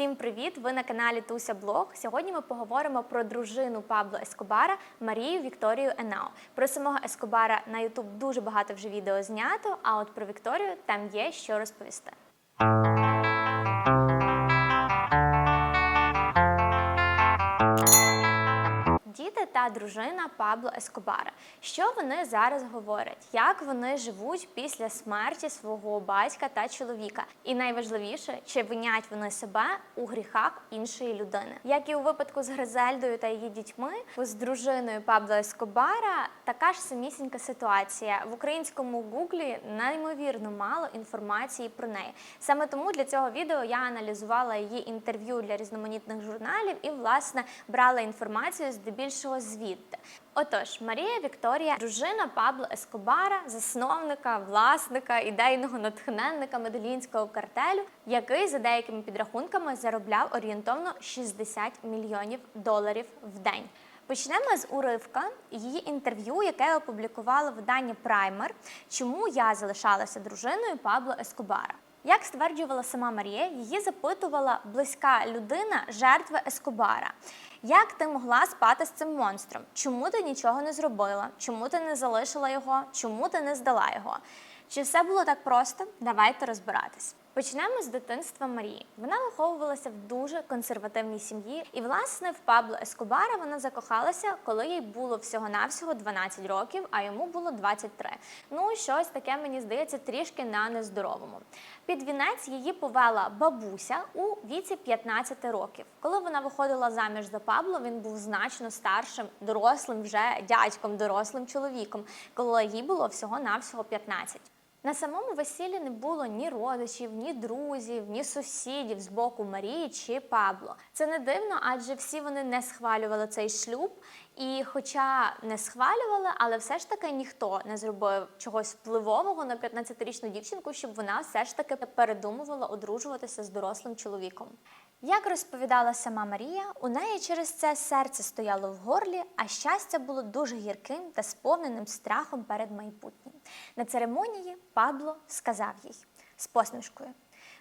Всім привіт! Ви на каналі Туся Блог. Сьогодні ми поговоримо про дружину Пабло Ескобара Марію Вікторію Енао. Про самого Ескобара на Ютуб дуже багато вже відео знято. А от про Вікторію там є що розповісти. Та дружина Пабло Ескобара. Що вони зараз говорять? Як вони живуть після смерті свого батька та чоловіка? І найважливіше, чи винять вони себе у гріхах іншої людини? Як і у випадку з Гризельдою та її дітьми, з дружиною Пабло Ескобара така ж самісінька ситуація. В українському гуглі неймовірно мало інформації про неї. Саме тому для цього відео я аналізувала її інтерв'ю для різноманітних журналів і, власне, брала інформацію здебільшого звідти. Отож, Марія Вікторія, дружина Пабло Ескобара, засновника, власника, ідейного натхненника меделінського картелю, який за деякими підрахунками заробляв орієнтовно 60 мільйонів доларів в день. Почнемо з уривка її інтерв'ю, яке опублікувало видання Праймер. Чому я залишалася дружиною Пабло Ескобара? Як стверджувала сама Марія, її запитувала близька людина жертви Ескобара. Як ти могла спати з цим монстром? Чому ти нічого не зробила? Чому ти не залишила його? Чому ти не здала його? Чи все було так просто? Давайте розбиратись. Почнемо з дитинства Марії. Вона виховувалася в дуже консервативній сім'ї, і власне в Пабло Ескобара вона закохалася, коли їй було всього-навсього 12 років, а йому було 23. Ну, щось таке мені здається трішки на нездоровому. Під вінець її повела бабуся у віці 15 років. Коли вона виходила заміж за Пабло, він був значно старшим, дорослим, вже дядьком, дорослим чоловіком, коли їй було всього-навсього 15. На самому весіллі не було ні родичів, ні друзів, ні сусідів з боку Марії чи Пабло. Це не дивно, адже всі вони не схвалювали цей шлюб. І, хоча не схвалювали, але все ж таки ніхто не зробив чогось впливового на 15-річну дівчинку, щоб вона все ж таки передумувала одружуватися з дорослим чоловіком. Як розповідала сама Марія, у неї через це серце стояло в горлі, а щастя було дуже гірким та сповненим страхом перед майбутнім. На церемонії Пабло сказав їй з посмішкою: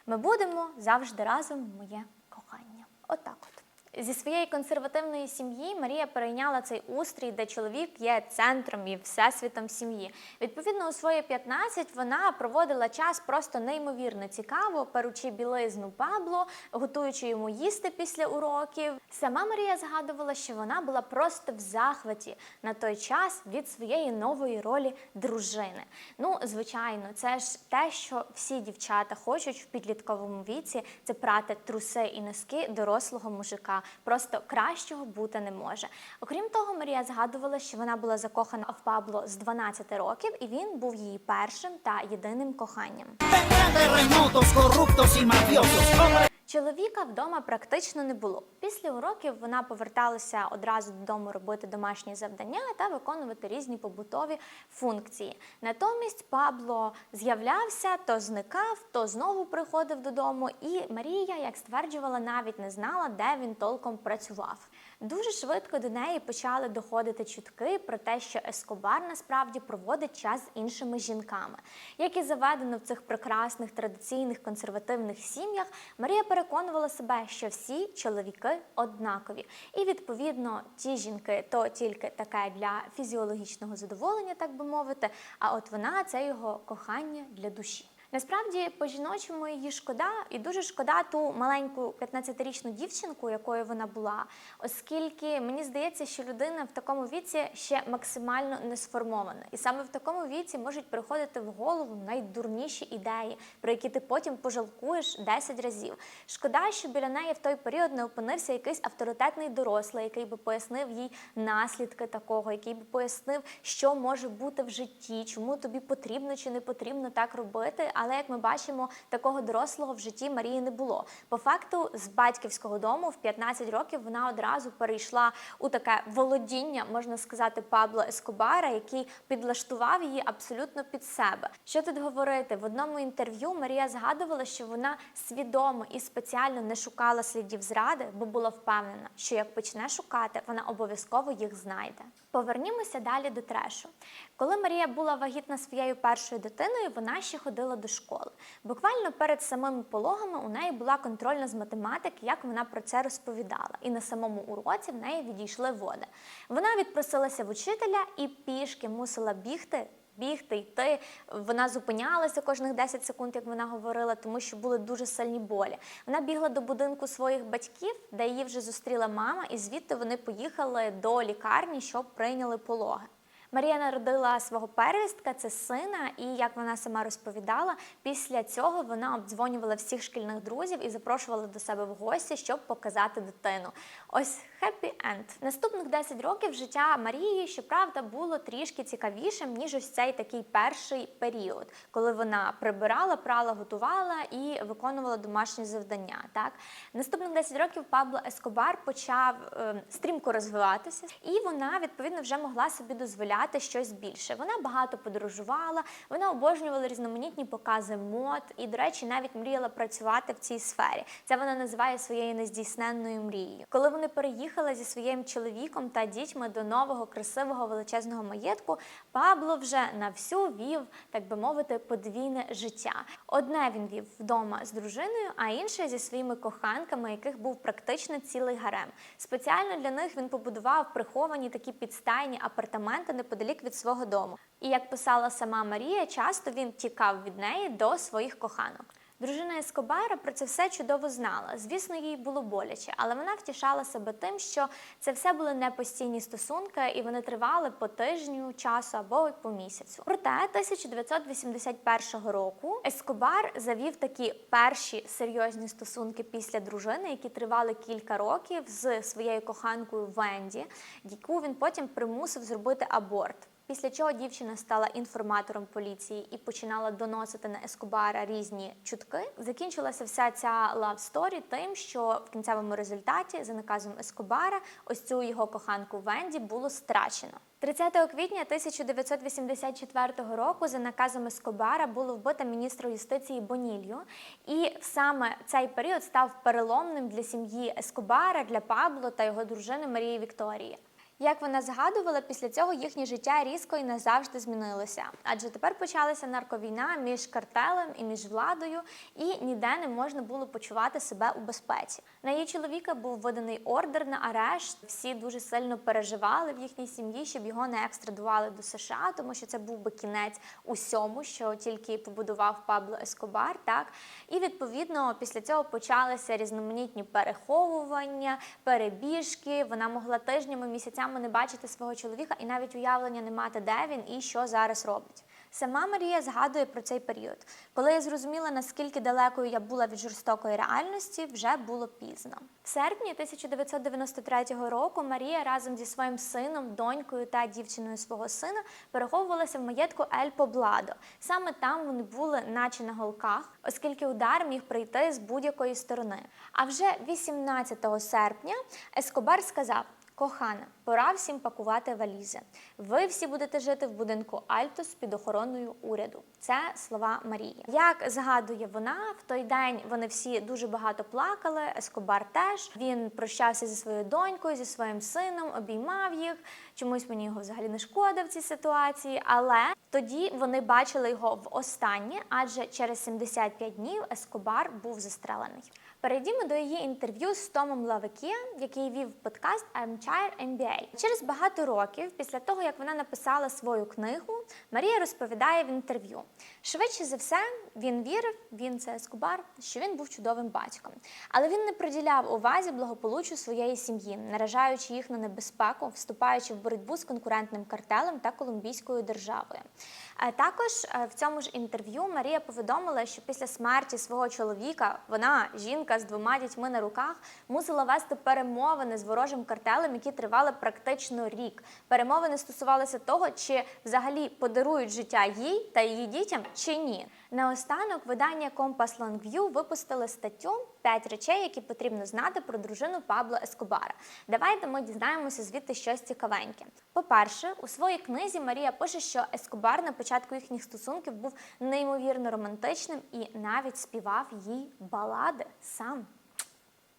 Ми будемо завжди разом, моє кохання. Отак от. Зі своєї консервативної сім'ї Марія перейняла цей устрій, де чоловік є центром і всесвітом сім'ї. Відповідно, у свої 15 вона проводила час просто неймовірно цікаво, перучи білизну Пабло, готуючи йому їсти після уроків. Сама Марія згадувала, що вона була просто в захваті на той час від своєї нової ролі дружини. Ну, звичайно, це ж те, що всі дівчата хочуть в підлітковому віці, це прати труси і носки дорослого мужика. Просто кращого бути не може. Окрім того, Марія згадувала, що вона була закохана в Пабло з 12 років, і він був її першим та єдиним коханням. Чоловіка вдома практично не було. Після уроків вона поверталася одразу додому робити домашні завдання та виконувати різні побутові функції. Натомість Пабло з'являвся, то зникав, то знову приходив додому, і Марія, як стверджувала, навіть не знала, де він толком працював. Дуже швидко до неї почали доходити чутки про те, що Ескобар насправді проводить час з іншими жінками. Як і заведено в цих прекрасних традиційних консервативних сім'ях, Марія переконувала себе, що всі чоловіки однакові. І відповідно ті жінки то тільки таке для фізіологічного задоволення, так би мовити. А от вона це його кохання для душі. Насправді, по жіночому її шкода, і дуже шкода ту маленьку 15-річну дівчинку, якою вона була, оскільки мені здається, що людина в такому віці ще максимально не сформована, і саме в такому віці можуть приходити в голову найдурніші ідеї, про які ти потім пожалкуєш 10 разів. Шкода, що біля неї в той період не опинився якийсь авторитетний дорослий, який би пояснив їй наслідки такого, який би пояснив, що може бути в житті, чому тобі потрібно чи не потрібно так робити але як ми бачимо, такого дорослого в житті Марії не було. По факту, з батьківського дому в 15 років вона одразу перейшла у таке володіння, можна сказати, Пабло Ескобара, який підлаштував її абсолютно під себе. Що тут говорити? В одному інтерв'ю Марія згадувала, що вона свідомо і спеціально не шукала слідів зради, бо була впевнена, що як почне шукати, вона обов'язково їх знайде. Повернімося далі до трешу. Коли Марія була вагітна своєю першою дитиною, вона ще ходила до школи. Буквально перед самими пологами у неї була контрольна з математики, як вона про це розповідала. І на самому уроці в неї відійшли води. Вона відпросилася в учителя і пішки мусила бігти. Бігти, йти. Вона зупинялася кожних 10 секунд, як вона говорила, тому що були дуже сильні болі. Вона бігла до будинку своїх батьків, де її вже зустріла мама, і звідти вони поїхали до лікарні, щоб прийняли пологи. Марія народила свого первістка, це сина, і як вона сама розповідала, після цього вона обдзвонювала всіх шкільних друзів і запрошувала до себе в гості, щоб показати дитину. Ось хеппі енд. Наступних 10 років життя Марії, щоправда, було трішки цікавішим, ніж ось цей такий перший період, коли вона прибирала, прала, готувала і виконувала домашні завдання. Так наступних 10 років Пабло Ескобар почав е, стрімко розвиватися, і вона відповідно вже могла собі дозволяти щось більше. Вона багато подорожувала, вона обожнювала різноманітні покази мод і, до речі, навіть мріяла працювати в цій сфері. Це вона називає своєю нездійсненною мрією. Коли вони переїхали зі своїм чоловіком та дітьми до нового красивого величезного маєтку, Пабло вже на всю вів, так би мовити, подвійне життя. Одне він вів вдома з дружиною, а інше зі своїми коханками, яких був практично цілий гарем. Спеціально для них він побудував приховані такі підстайні апартаменти неподалік від свого дому. І як писала сама Марія, часто він тікав від неї до своїх коханок. Дружина Ескобара про це все чудово знала. Звісно, їй було боляче, але вона втішала себе тим, що це все були не постійні стосунки, і вони тривали по тижню часу або по місяцю. Проте 1981 року Ескобар завів такі перші серйозні стосунки після дружини, які тривали кілька років з своєю коханкою Венді, яку він потім примусив зробити аборт. Після чого дівчина стала інформатором поліції і починала доносити на Ескобара різні чутки. Закінчилася вся ця story тим, що в кінцевому результаті за наказом Ескобара ось цю його коханку Венді було страчено. 30 квітня 1984 року за наказом Ескобара було вбито міністра юстиції Бонілью, і саме цей період став переломним для сім'ї Ескобара, для Пабло та його дружини Марії Вікторії. Як вона згадувала, після цього їхнє життя різко і назавжди змінилося. Адже тепер почалася нарковійна між картелем і між владою, і ніде не можна було почувати себе у безпеці. На її чоловіка був виданий ордер на арешт. Всі дуже сильно переживали в їхній сім'ї, щоб його не екстрадували до США, тому що це був би кінець усьому, що тільки побудував Пабло Ескобар. Так і відповідно після цього почалися різноманітні переховування, перебіжки. Вона могла тижнями місяцями не бачити свого чоловіка і навіть уявлення не мати, де він і що зараз робить. Сама Марія згадує про цей період. Коли я зрозуміла, наскільки далекою я була від жорстокої реальності, вже було пізно. В серпні 1993 року Марія разом зі своїм сином, донькою та дівчиною свого сина переховувалася в маєтку Ель Побладо. Саме там вони були, наче на голках, оскільки удар міг прийти з будь-якої сторони. А вже 18 серпня Ескобар сказав. Кохана, пора всім пакувати валізи. Ви всі будете жити в будинку Альтос під охороною уряду. Це слова Марії. Як згадує вона, в той день вони всі дуже багато плакали. Ескобар теж він прощався зі своєю донькою, зі своїм сином, обіймав їх. Чомусь мені його взагалі не шкода в цій ситуації, але тоді вони бачили його в останнє, адже через 75 днів Ескобар був застрелений. Перейдімо до її інтерв'ю з Томом Лавекі, який вів подкаст Armchair MBA. Через багато років, після того як вона написала свою книгу, Марія розповідає в інтерв'ю. Швидше за все, він вірив, він це Ескобар, що він був чудовим батьком. Але він не приділяв увазі благополуччю своєї сім'ї, наражаючи їх на небезпеку, вступаючи в боротьбу з конкурентним картелем та колумбійською державою. Е, Також е, в цьому ж інтерв'ю Марія повідомила, що після смерті свого чоловіка вона, жінка з двома дітьми на руках, мусила вести перемовини з ворожим картелем, які тривали практично рік. Перемовини стосувалися того, чи взагалі подарують життя їй та її дітям, чи ні. Наостанок видання Compass Longview випустили статтю «5 речей, які потрібно знати про дружину Пабло Ескобара. Давайте ми дізнаємося звідти щось цікавеньке. По-перше, у своїй книзі Марія пише, що Ескобар на початку їхніх стосунків був неймовірно романтичним і навіть співав їй балади сам.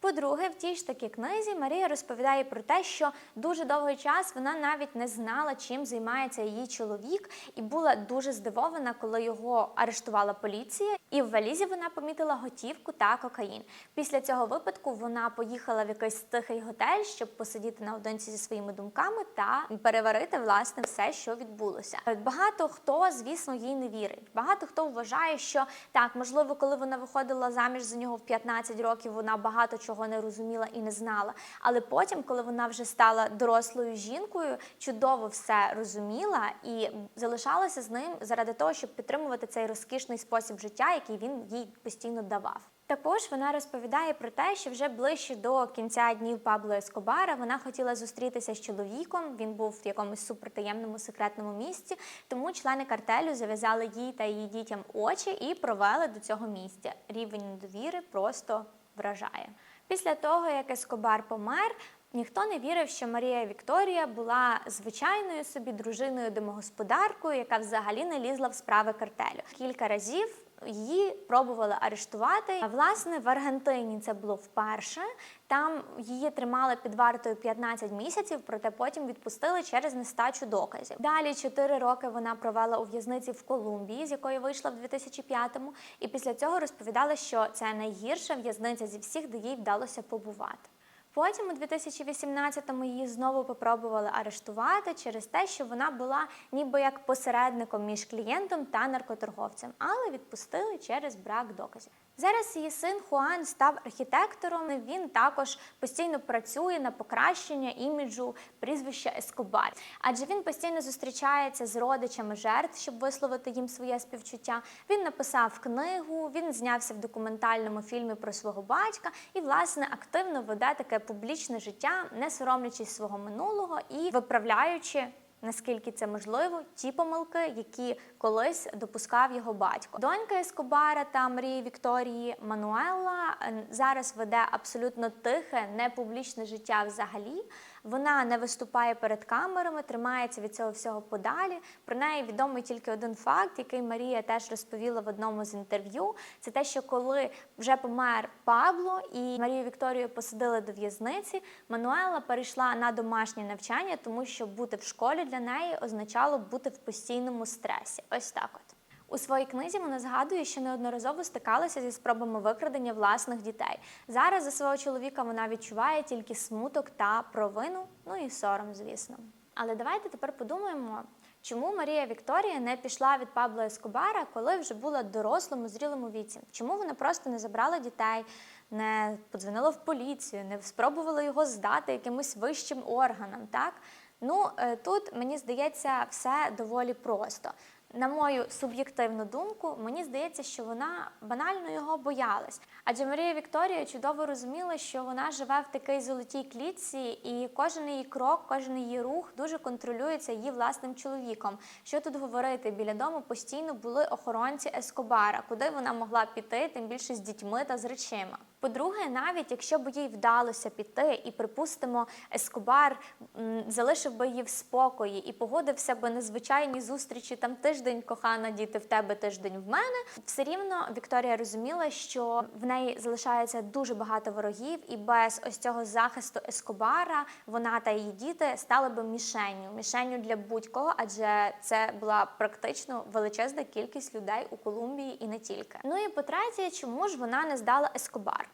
По-друге, в тій ж таки книзі Марія розповідає про те, що дуже довгий час вона навіть не знала, чим займається її чоловік, і була дуже здивована, коли його арештувала поліція. І в валізі вона помітила готівку та кокаїн. Після цього випадку вона поїхала в якийсь тихий готель, щоб посидіти наодинці зі своїми думками та переварити власне все, що відбулося. Багато хто, звісно, їй не вірить. Багато хто вважає, що так, можливо, коли вона виходила заміж за нього в 15 років, вона багато чого не розуміла і не знала. Але потім, коли вона вже стала дорослою жінкою, чудово все розуміла і залишалася з ним заради того, щоб підтримувати цей розкішний спосіб життя, який він їй постійно давав. Також вона розповідає про те, що вже ближче до кінця днів Пабло Ескобара вона хотіла зустрітися з чоловіком. Він був в якомусь супертаємному секретному місці. Тому члени картелю зав'язали їй та її дітям очі і провели до цього місця. Рівень недовіри просто вражає. Після того, як Ескобар помер. Ніхто не вірив, що Марія Вікторія була звичайною собі дружиною домогосподаркою, яка взагалі не лізла в справи картелю. Кілька разів її пробували арештувати. А, Власне, в Аргентині це було вперше. Там її тримали під вартою 15 місяців, проте потім відпустили через нестачу доказів. Далі 4 роки вона провела у в'язниці в Колумбії, з якої вийшла в 2005-му, і після цього розповідала, що це найгірша в'язниця зі всіх, де їй вдалося побувати. Потім у 2018-му її знову попробували арештувати через те, що вона була ніби як посередником між клієнтом та наркоторговцем, але відпустили через брак доказів. Зараз її син Хуан став архітектором. Він також постійно працює на покращення іміджу прізвища Ескобар, адже він постійно зустрічається з родичами жертв, щоб висловити їм своє співчуття. Він написав книгу, він знявся в документальному фільмі про свого батька і, власне, активно веде таке публічне життя, не соромлячись свого минулого і виправляючи. Наскільки це можливо, ті помилки, які колись допускав його батько. Донька Ескобара та Марії Вікторії Мануела е, зараз веде абсолютно тихе, непублічне життя взагалі. Вона не виступає перед камерами, тримається від цього всього подалі. Про неї відомий тільки один факт, який Марія теж розповіла в одному з інтерв'ю. Це те, що коли вже помер Пабло і Марію Вікторію посадили до в'язниці, Мануела перейшла на домашнє навчання, тому що бути в школі для неї означало бути в постійному стресі. Ось так от. У своїй книзі вона згадує, що неодноразово стикалася зі спробами викрадення власних дітей. Зараз за свого чоловіка вона відчуває тільки смуток та провину, ну і сором, звісно. Але давайте тепер подумаємо, чому Марія Вікторія не пішла від Пабло Ескобара, коли вже була дорослому, зрілому віці? Чому вона просто не забрала дітей, не подзвонила в поліцію, не спробувала його здати якимось вищим органам? Так ну е, тут мені здається все доволі просто. На мою суб'єктивну думку, мені здається, що вона банально його боялась. Адже Марія Вікторія чудово розуміла, що вона живе в такій золотій клітці, і кожен її крок, кожен її рух дуже контролюється її власним чоловіком. Що тут говорити? Біля дому постійно були охоронці Ескобара, куди вона могла піти, тим більше з дітьми та з речима. По-друге, навіть якщо б їй вдалося піти, і припустимо, Ескобар м, залишив би її в спокої і погодився би на звичайні зустрічі там тиждень, кохана діти в тебе, тиждень в мене. Все рівно Вікторія розуміла, що в неї залишається дуже багато ворогів, і без ось цього захисту Ескобара вона та її діти стали би мішенню, мішенню для будь-кого, адже це була практично величезна кількість людей у Колумбії і не тільки. Ну і по-третє, чому ж вона не здала Ескобар?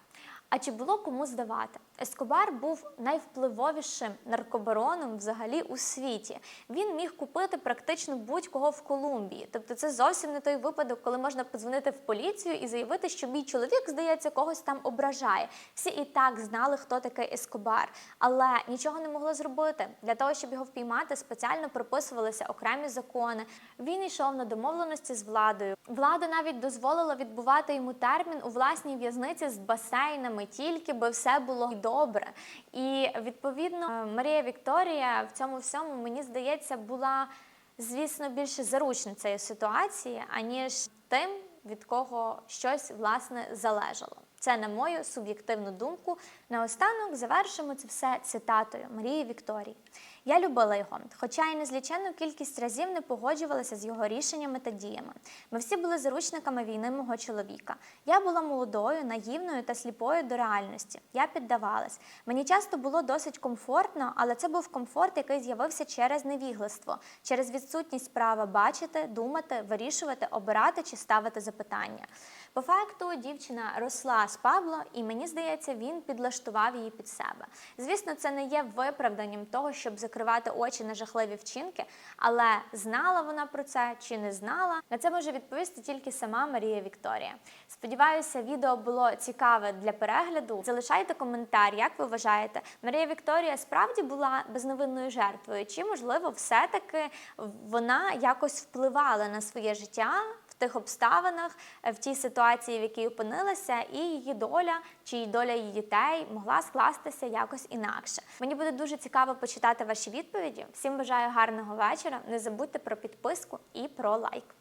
А чи було кому здавати? Ескобар був найвпливовішим наркобароном взагалі у світі. Він міг купити практично будь-кого в Колумбії. Тобто, це зовсім не той випадок, коли можна подзвонити в поліцію і заявити, що мій чоловік, здається, когось там ображає. Всі і так знали, хто такий Ескобар, але нічого не могли зробити. Для того, щоб його впіймати, спеціально прописувалися окремі закони. Він йшов на домовленості з владою. Влада навіть дозволила відбувати йому термін у власній в'язниці з басейнами, тільки би все було добре. І відповідно Марія Вікторія в цьому всьому мені здається була, звісно, більше заручницею ситуації, аніж тим, від кого щось власне залежало. Це на мою суб'єктивну думку. Наостанок завершимо це все цитатою Марії Вікторії. Я любила його, хоча й незліченну кількість разів не погоджувалася з його рішеннями та діями. Ми всі були заручниками війни мого чоловіка. Я була молодою, наївною та сліпою до реальності. Я піддавалась. Мені часто було досить комфортно, але це був комфорт, який з'явився через невігластво, через відсутність права бачити, думати, вирішувати, обирати чи ставити запитання. По факту дівчина росла з Пабло, і мені здається, він підлаштував її під себе. Звісно, це не є виправданням того, щоб закривати очі на жахливі вчинки, але знала вона про це чи не знала. На це може відповісти тільки сама Марія Вікторія. Сподіваюся, відео було цікаве для перегляду. Залишайте коментар, як ви вважаєте, Марія Вікторія справді була безневинною жертвою, чи можливо, все-таки вона якось впливала на своє життя тих обставинах, е, в тій ситуації, в якій опинилася, і її доля чи доля її дітей могла скластися якось інакше. Мені буде дуже цікаво почитати ваші відповіді. Всім бажаю гарного вечора. Не забудьте про підписку і про лайк.